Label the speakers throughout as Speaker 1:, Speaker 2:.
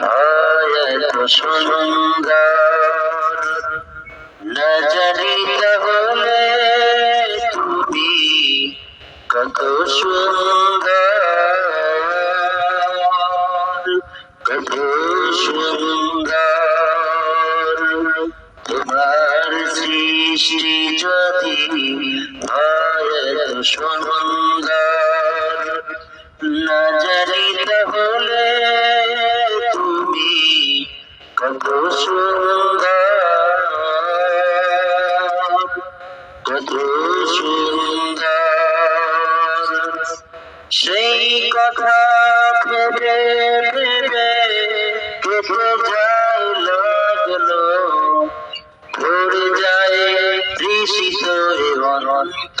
Speaker 1: হয় এত সুন্দর না তাহলে তুমি কত সুন্দর কত সুন্দর তোমার সৃষ্টি যদি হয় সুন্দর না জানি তাহলে তুমি কত সুন্দর কত সুন্দর। সেই কথা ভেবে ভেবে কেটে যায় লাগল ভরে যায় তৃষিত অনন্ত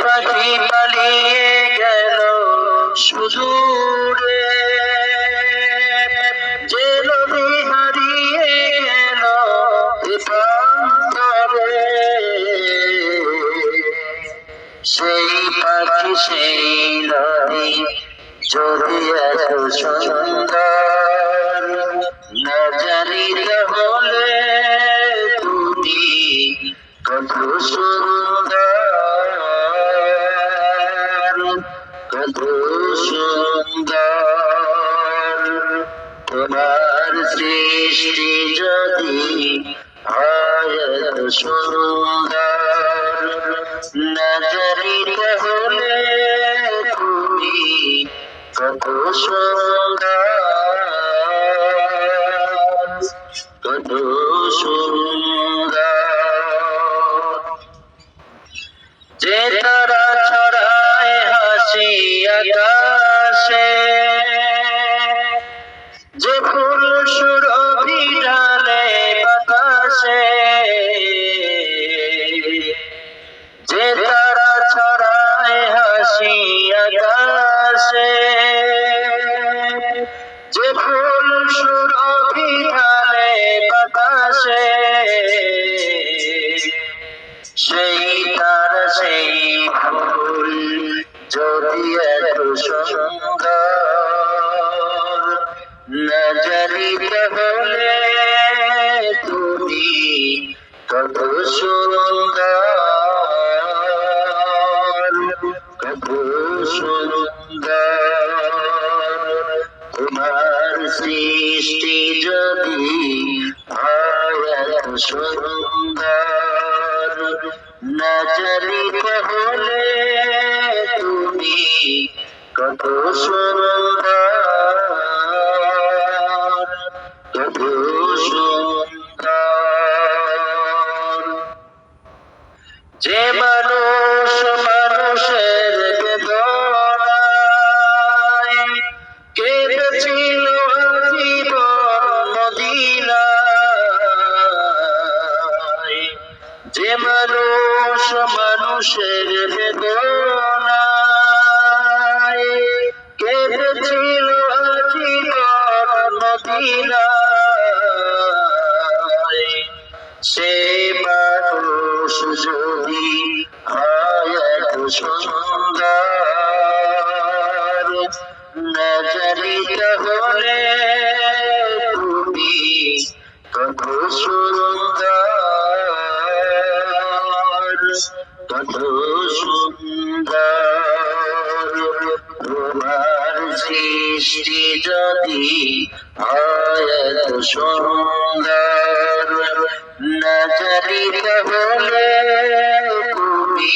Speaker 1: পাখি পালিয়ে গেল সুদূরে। যে নদী হারিয়ে গেল সেই পাখি, সেই নদী যদি এত সুন্দর। না জানি তাহলে তুমি কত সুন্দর তোমার সৃষ্টি যদি আয়ত সুন্দর নজরিত হলে তুমি কত সুন্দর কত ফুল সুরভি ডালে বাতাসে যে তারা ছড়ায় হাসি আকাশে, যে ফুল সুরভি ডালে বাতাসে সেই তার সেই ফুল যদি এত সুন্দর না জানি তাহলে তুমি কত সুন্দর কত সুন্দর। তোমার সৃষ্টি যদি এত সুন্দর না জানি তুমি কত সুন্দর। যে মানুষ মানুষের বেদনায় কেঁদেছিল জীবন মদিনায়। যে মানুষ মানুষের বেদনায় কেঁদেছিল জীবন মদিনায়। সে মানুষ যদি হয় এত সুন্দর না জানি তাহলে তুমি কত সুন্দর কত সুন্দর। সৃষ্টি যদি এত সুন্দর না জানি তাহলে তুমি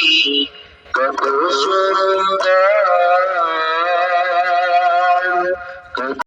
Speaker 1: কত সুন্দর।